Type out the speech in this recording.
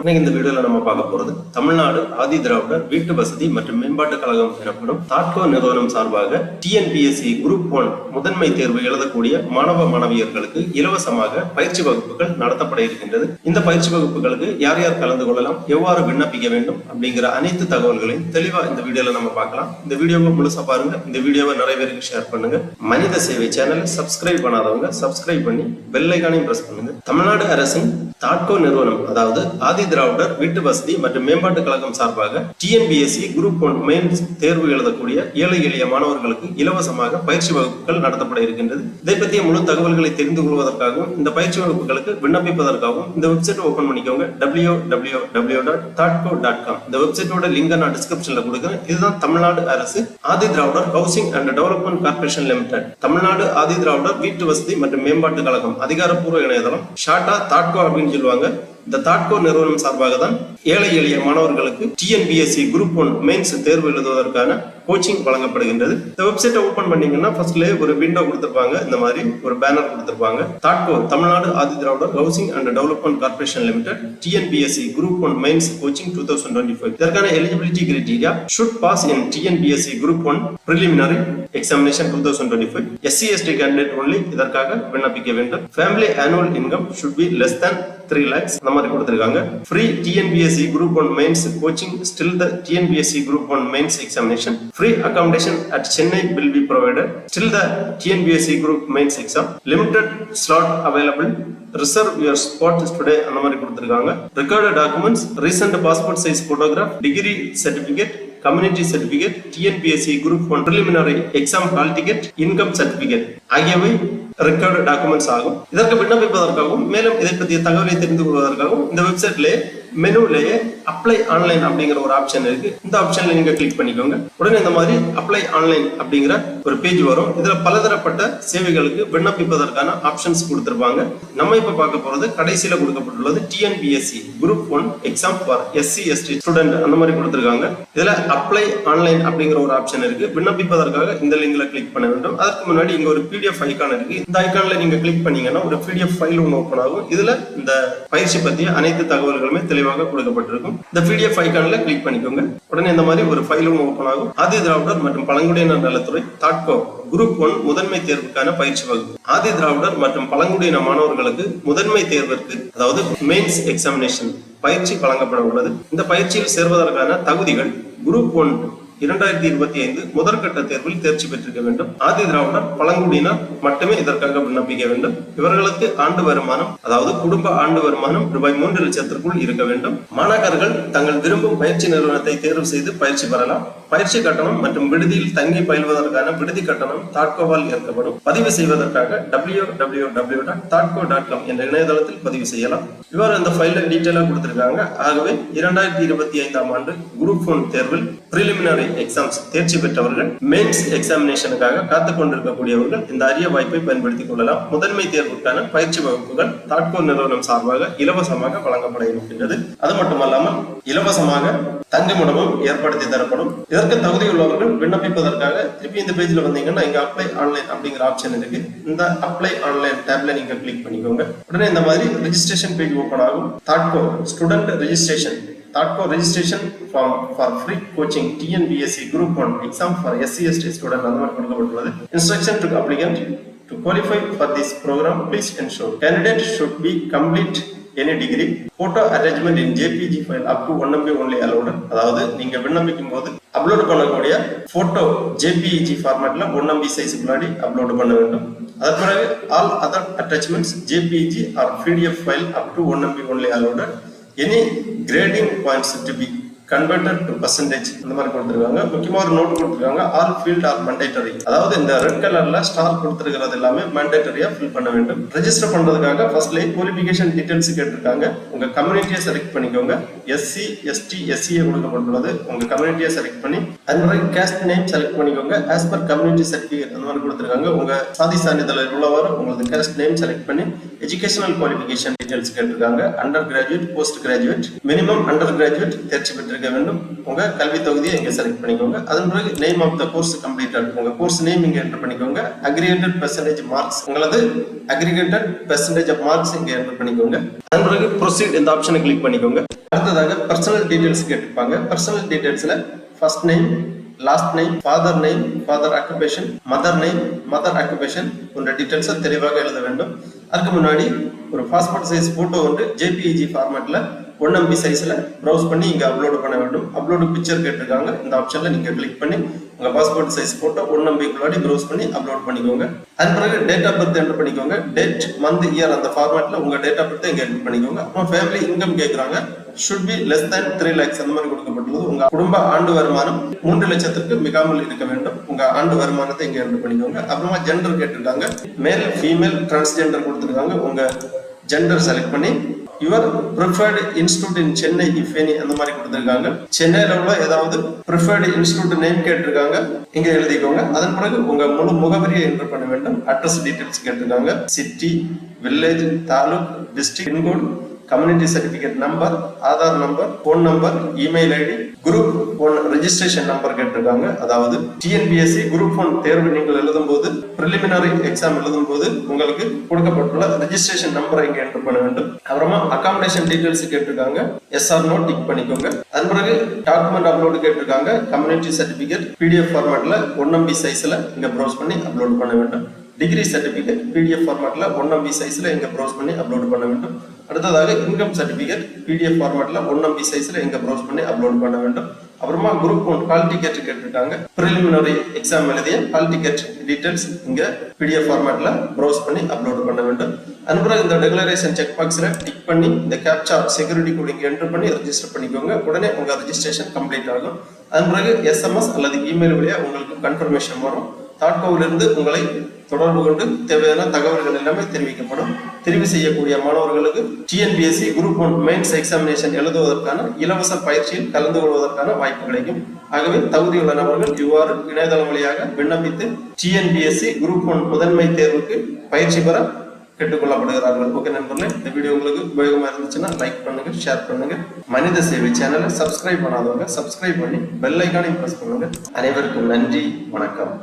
இன்னைக்கு இந்த வீடியோல நம்ம பார்க்க போறது. தமிழ்நாடு ஆதி திராவிடர் வீட்டு வசதி மற்றும் மேம்பாட்டு கழகம் எனப்படும் தாட்கோ நிறுவனம் சார்பாக டிஎன்பிஎஸ்சி குரூப் ஒன் முதன்மை தேர்வு எழுதக்கூடிய மாணவ மாணவியர்களுக்கு இலவசமாக பயிற்சி வகுப்புகள் நடத்தப்பட இருக்கின்றது. இந்த பயிற்சி வகுப்புகளுக்கு யார் யார் கலந்து கொள்ளலாம் எவ்வாறு விண்ணப்பிக்க வேண்டும் அப்படிங்கிற அனைத்து தகவல்களையும் தெளிவா இந்த வீடியோல நம்ம பார்க்கலாம். இந்த வீடியோவை முழுசா பாருங்க. இந்த வீடியோவை நிறைய பேருக்கு ஷேர் பண்ணுங்க. மனித சேவை சேனலை சப்ஸ்கிரைப் பண்ணாதவங்க சப்ஸ்கிரைப் பண்ணி பெல் ஐக்கானையும் பிரஸ் பண்ணுங்க. தமிழ்நாடு அரசின் தாட்கோ நிறுவனம் அதாவது ஆதி திராவிடர் வீட்டு வசதி மற்றும் மேம்பாடு மேம்பாட்டு கழகம் சார்பாக டிஎன்பிஎஸ்சி குரூப் ஒன் மெயின் தேர்வு எழுதக்கூடிய ஏழை எளிய மாணவர்களுக்கு இலவசமாக பயிற்சி வகுப்புகள் நடத்தப்பட இருக்கின்றது. இதை பற்றிய முழு தகவல்களை தெரிந்து கொள்வதற்காகவும் இந்த பயிற்சி வகுப்புகளுக்கு விண்ணப்பிப்பதற்காகவும் இந்த வெப்சைட் ஓபன் பண்ணிக்கோங்க. டபிள்யூ டபிள்யூ டபிள்யூ டாட் தாட்கோ டாட் காம் இந்த வெப்சைட்டோட லிங்க் நான் டிஸ்கிரிப்ஷன்ல கொடுக்குறேன். இதுதான் தமிழ்நாடு அரசு Adi Dravidar housing and development corporation limited Tamilnadu Adi Dravidar வீட்டு வசதி மற்றும் மேம்பாட்டு கழகம் அதிகாரப்பூர்வ இணையதளம் ஷார்ட்டா தாட்கோ அப்படின்னு சொல்லுவாங்க. இந்த தாட்கோ நிறுவனம் சார்பாக தான் ஏழை எளிய மாணவர்களுக்கு டிஎன்பிஎஸ்சி குரூப் ஒன் மெயின்ஸ் தேர்வு எழுதுவதற்கான கோச்சிங் வழங்கப்படுகின்றது. இந்த வெப்சைட்டை ஓபன் பண்ணீங்கன்னா ஃபர்ஸ்ட்ல ஒரு விண்டோ கொடுத்துருப்பாங்க. இந்த மாதிரி ஒரு பேனர் கொடுத்துருப்பாங்க. தாட்கோ Tamilnadu Adi Dravidar housing and development corporation limited TNPSC group one mains coaching two thousand twenty five இதற்கான eligibility criteria should pass in TNPSC group one preliminary examination two thousand twenty five SC ST candidate only இதற்காக விண்ணப்பிக்க வேண்டும். Family annual income should be less than three lakhs அந்த மாதிரி கொடுத்துருக்காங்க. Free TNPSC group one mains coaching still the TNPSC group one mains examination free accommodation at Chennai will be provided still the TNPSC group mains exam limited slot available reserve your spot today அந்த மாதிரி கொடுத்துருக்காங்க. Record documents recent passport size photograph degree certificate community certificate TNPSC group one preliminary exam hall ticket income certificate ஆகியவை record documents ஆகும். இதற்கு விண்ணப்பிப்பதற்காகவும் மேலும் இதை பற்றிய தகவலை தெரிந்து கொள்வதற்காகவும் இந்த வெப்சைட்லேயே மெனுலேயே அப்ளை ஆன்லைன் அப்படிங்கிற ஒரு ஆப்ஷன் இருக்கு. இந்த ஆப்ஷன்ல நீங்க கிளிக் பண்ணிக்கோங்க. உடனே இந்த மாதிரி அப்ளை ஆன்லைன் அப்படிங்கிற ஒரு பேஜ் வரும். இதுல பலதரப்பட்ட சேவைகளுக்கு விண்ணப்பிப்பதற்கான ஆப்ஷன்ஸ் கொடுத்திருப்பாங்க. நம்ம இப்ப பார்க்க போறது கடைசியில கொடுக்கப்பட்டுள்ளது TNPSC group one exam for SC ST student அந்த மாதிரி கொடுத்துருக்காங்க. இதுல அப்ளை ஆன்லைன் அப்படிங்கிற ஒரு ஆப்ஷன் இருக்கு. விண்ணப்பிப்பதற்காக இந்த லிங்க்ல கிளிக் பண்ண வேண்டும். அதற்கு முன்னாடி இங்க ஒரு பிடிஎஃப் ஐக்கான் இருக்கு. இந்த ஐக்கான்ல நீங்க கிளிக் பண்ணீங்கன்னா ஒரு பிடிஎஃப் ஃபைல் ஒன்று ஓப்பன் ஆகும். இதுல இந்த பயிற்சி பத்திய அனைத்து தகவல்களுமே தெளிவாக கொடுக்கப்பட்டிருக்கும். இந்த பிடிஎஃப் ஐக்கான்ல கிளிக் பண்ணிக்கோங்க. உடனே இந்த மாதிரி ஒரு ஃபைல் ஒன்று ஓப்பன் ஆகும். ஆதி திராவிடர் மற்றும் பழங்குடியினர் நலத்துறை தாட்கோ குரூப் ஒன் முதன்மை தேர்வுக்கான பயிற்சி வகுப்பு. ஆதி திராவிடர் மற்றும் பழங்குடியின மாணவர்களுக்கு முதன்மை தேர்விற்கு அதாவது மெயின்ஸ் எக்ஸாமினேஷன் பயிற்சி வழங்கப்பட உள்ளது. இந்த பயிற்சியில் சேர்வதற்கான தகுதிகள் குரூப் ஒன் இரண்டாயிரத்தி இருபத்தி ஐந்து முதற்கட்ட தேர்வில் தேர்ச்சி பெற்றிருக்க வேண்டும். ஆதி திராவிடர் பழங்குடியினர் மட்டுமே இதற்காக விண்ணப்பிக்க வேண்டும். இவர்களுக்கு ஆண்டு வருமானம் அதாவது குடும்ப ஆண்டு வருமானம் ரூபாய் மூன்று லட்சத்திற்குள் இருக்க வேண்டும். மாணாக்கர்கள் தங்கள் விரும்பும் பயிற்சி நிறுவனத்தை தேர்வு செய்து பயிற்சி பெறலாம். பயிற்சி கட்டணம் மற்றும் விடுதியில் தங்கி பயில்வதற்கான விடுதி கட்டணம் தாட்கோவால் ஏற்கப்படும். பதிவு செய்வதற்காக டபிள்யூ டபிள்யூ டபிள்யூ டாட் தாட்கோ டாட் காம் என்ற இணையதளத்தில் பதிவு செய்யலாம். இவர் அந்த ஃபைல டீட்டெயிலாக கொடுத்திருக்காங்க. ஆகவே இரண்டாயிரத்தி இருபத்தி ஐந்தாம் ஆண்டு குரூப் ஒன் தேர்வில் பிரிலிமினரி எக்ஸாம்ஸ் தேர்ச்சி பெற்றவர்கள் மென்ஸ் எக்ஸாமினேஷனுக்காக காத்துக் கொண்டிருக்கக்கூடியவர்கள் இந்த அரிய வாய்ப்பை பயன்படுத்திக் கொள்ளலாம். முதன்மை தேர்வுக்கான பயிற்சி வகுப்புகள் தாட்கோ நிறுவனம் சார்பாக இலவசமாக வழங்கப்பட இருக்கின்றது. அது மட்டுமல்லாமல் இலவசமாக தங்குமிடமும் ஏற்படுத்தி தரப்படும். இதற்கு தகுதியுள்ளவர்கள் விண்ணப்பிப்பதற்காக திருப்பி இந்த பேஜ்ல வந்தீங்கன்னா இங்க அப்ளை ஆன்லைன் அப்படிங்கிற ஆப்ஷன் இருக்கு. இந்த அப்ளை ஆன்லைன் டேப்ல நீங்க கிளிக் பண்ணிக்கோங்க. உடனே இந்த மாதிரி ரெஜிஸ்ட்ரேஷன் பேஜ் ஓபன் ஆகும். தாட்கோ student registration தாட்கோ registration form for free coaching TNPSC group one exam for SC ST student அந்த மாதிரி கொடுக்கப்பட்டுள்ளது instruction to applicant to qualify for this program please ensure candidate should be complete any degree photo arrangement in JPG file up to one MB only allowed அதாவது நீங்க விண்ணப்பிக்கும் போது upload பண்ணக்கூடிய photo JPG ஃபார்மேட்ல one MP size முன்னாடி upload பண்ண வேண்டும். அதற்கு பிறகு all other attachments JPEG or PDF file up to one MB only allowed any grading points to be converted to percentage இந்த மாதிரி கொடுத்துருக்காங்க. முக்கியமாக ஒரு நோட் கொடுத்துருக்காங்க. ஆல் ஃபீல்ட் ஆர் மண்டேட்டரி அதாவது இந்த ரெட் கலர்ல ஸ்டார் கொடுத்துருக்கிறது எல்லாமே மண்டேட்டரியா ஃபில் பண்ண வேண்டும். ரெஜிஸ்டர் பண்றதுக்காக ஃபர்ஸ்ட்லேயே குவாலிஃபிகேஷன் டீடைல்ஸ் கேட்டிருக்காங்க. உங்க கம்யூனிட்டியை செலக்ட் பண்ணிக்கோங்க. எஸ்சி எஸ்டி எஸ்சியை கொடுக்கப்பட்டுள்ளது. உங்க கம்யூனிட்டியை செலக்ட் பண்ணி அது மாதிரி கேஸ்ட் நேம் செலக்ட் பண்ணிக்கோங்க. ஆஸ் பர் கம்யூனிட்டி சர்டிஃபிகேட் அந்த மாதிரி கொடுத்துருக்காங்க. உங்க சாதி சான்றிதழ் உள்ளவாறு உங்களுக்கு கேஸ்ட் நேம் செலக்ட் பண்ணி எஜுகேஷனல் குவாலிஃபிகேஷன் டீடைல்ஸ் கேட்டிருக்காங்க. Under graduate post graduate minimum under graduate தேர்ச்சி பெற்றிருக்க வேண்டும். உங்க கல்வி தொகுதியை இங்க செலக்ட் பண்ணிக்கோங்க. அதன் பிறகு name of the course completed உங்க கோர்ஸ் நேம் இங்க என்டர் பண்ணிக்கோங்க. அக்ரிகேட்டட் பெர்சன்டேஜ் மார்க்ஸ் உங்களது அக்ரிகேட்டட் பெர்சன்டேஜ் ஆஃப் மார்க்ஸ் இங்க என்டர் பண்ணிக்கோங்க. அதன் பிறகு ப்ரொசீட் இந்த ஆப்ஷனை கிளிக் பண்ணிக்கோங்க. அடுத்ததாக பர்சனல் டீடைல்ஸ் கேட்டிருப்பாங்க. Personal டீடைல்ஸ்ல first name last name father name father occupation mother name mother occupation போன்ற டீடைல்ஸை தெளிவாக எழுத வேண்டும். அதுக்கு முன்னாடி ஒரு பாஸ்போர்ட் சைஸ் போட்டோ வந்து ஜேபிஇஜி ஃபார்மேட்ல ஒன் எம்பி சைஸ்ல ப்ரௌஸ் பண்ணி இங்க அப்லோட் பண்ண வேண்டும். அப்லோடு பிக்சர் கேட்டிருக்காங்க. இந்த ஆப்ஷன்ல நீங்க கிளிக் பண்ணி உங்க பாஸ்போர்ட் சைஸ் போட்டோ ஒன் எம்பிக்குள்ளாடி ப்ரௌஸ் பண்ணி அப்லோட் பண்ணிக்கோங்க. அதன் பிறகு டேட் ஆஃப் பர்த் என்டர் பண்ணிக்கோங்க. டேட் மந்த் இயர் அந்த ஃபார்மேட்ல உங்க டேட் ஆஃப் பர்த் இங்க என்டர் பண்ணிக்கோங்க. அப்புறம் ஃபேமிலி இன்கம் கேட்குறாங்க should be less than three lakhs அந்த மாதிரி கொடுக்கப்பட்டுள்ளது. உங்க குடும்ப ஆண்டு வருமானம் மூன்று லட்சத்திற்கு மிகாமல் இருக்க வேண்டும். உங்க ஆண்டு வருமானத்தை இங்க இருந்து பண்ணிக்கோங்க. அப்புறமா ஜெண்டர் கேட்டிருக்காங்க. மேல் ஃபீமேல் டிரான்ஸ்ஜெண்டர் கொடுத்துருக்காங்க. உங்க ஜெண்டர் செலக்ட் பண்ணி your preferred institute in Chennai if any அந்த மாதிரி கொடுத்துருக்காங்க. சென்னையில் உள்ள ஏதாவது ப்ரிஃபர்டு இன்ஸ்டியூட் நேம் கேட்டிருக்காங்க. இங்க எழுதிக்கோங்க. அதன் பிறகு உங்க முழு முகவரியை என்டர் பண்ண வேண்டும். அட்ரஸ் டீட்டெயில்ஸ் கேட்டிருக்காங்க. City village taluk district pincode community certificate number Aadhaar number phone number email ID group one registration number கேட்டிருக்காங்க. அதாவது டிஎன்பிஎஸ்சி குரூப் ஒன் தேர்வு நீங்கள் எழுதும் போது ப்ரிலிமினரி எக்ஸாம் எழுதும் போது உங்களுக்கு கொடுக்கப்பட்டுள்ள ரெஜிஸ்ட்ரேஷன் நம்பரை இங்கே என்டர் பண்ண வேண்டும். அப்புறமா அகாமடேஷன் டீடைல்ஸ் கேட்டிருக்காங்க. எஸ்ஆர் நோட் டிக் பண்ணிக்கோங்க. அதன் பிறகு டாக்குமெண்ட் அப்லோடு கேட்டிருக்காங்க. கம்யூனிட்டி சர்டிபிகேட் பிடிஎஃப் ஃபார்மேட்ல ஒன் எம்பி சைஸ்ல இங்க ப்ரௌஸ் பண்ணி அப்லோட் பண்ண வேண்டும். டிகிரி சர்டிஃபிகேட் பிடிஎஃப் ஃபார்மேட்டில் ஒன் எம்பி சைஸில் இங்க ப்ரௌஸ் பண்ணி அப்லோட் பண்ண வேண்டும். அடுத்ததாக இன்கம் சர்டிஃபிகேட் பிடிஎஃப் ஃபார்மேட்டில் ஒன் எம்பி சைஸில் இங்க ப்ரௌஸ் பண்ணி அப்லோட் பண்ண வேண்டும். அப்புறமா குரூப் ஒன் ஹால் டிக்கெட் கேட்டிருக்காங்க ப்ரிலிமினரி எக்ஸாம் எழுதிய ஹால் டிக்கெட் டீடைல்ஸ் இங்கே பிடிஎஃப் ஃபார்மேட்டில் ப்ரௌஸ் பண்ணி அப்லோட் பண்ண வேண்டும். அதன் இந்த டெக்ளரேஷன் செக் பாக்ஸில் டிக் பண்ணி இந்த கேப்சா செக்யூரிட்டி கோட் இங்கே என்டர் பண்ணி ரெஜிஸ்டர் பண்ணிக்கோங்க. உடனே உங்கள் ரெஜிஸ்ட்ரேஷன் கம்ப்ளீட் ஆகும். அதன் பிறகு எஸ்எம்எஸ் அல்லது இமெயில் வழியாக உங்களுக்கு கன்ஃபர்மேஷன் வரும். தாட்கோவிலிருந்து உங்களை தொடர்பு கொண்டு தேவையான தகவல்கள் எல்லாமே தெரிவிக்கப்படும். தெரிவு செய்யக்கூடிய மாணவர்களுக்கு TNPSC group one mains examination எழுதுவதற்கான இலவச பயிற்சியில் கலந்து கொள்வதற்கான வாய்ப்பு கிடைக்கும். ஆகவே தகுதியுள்ள நபர்கள் இவ்வாறு இணையதளம் வழியாக விண்ணப்பித்து டிஎன்பிஎஸ்சி குரூப் ஒன் முதன்மை தேர்வுக்கு பயிற்சி பெற கேட்டுக்கொள்ளப்படுகிறார்கள். ஓகே நண்பர்களே இந்த வீடியோ உங்களுக்கு உபயோகமாக இருந்துச்சுன்னா லைக் பண்ணுங்க ஷேர் பண்ணுங்க. மனித சேவை சேனலை சப்ஸ்கிரைப் பண்ணாதவங்க சப்ஸ்கிரைப் பண்ணி பெல் ஐக்கானையும் ப்ரெஸ் பண்ணுங்க. அனைவருக்கும் நன்றி வணக்கம்.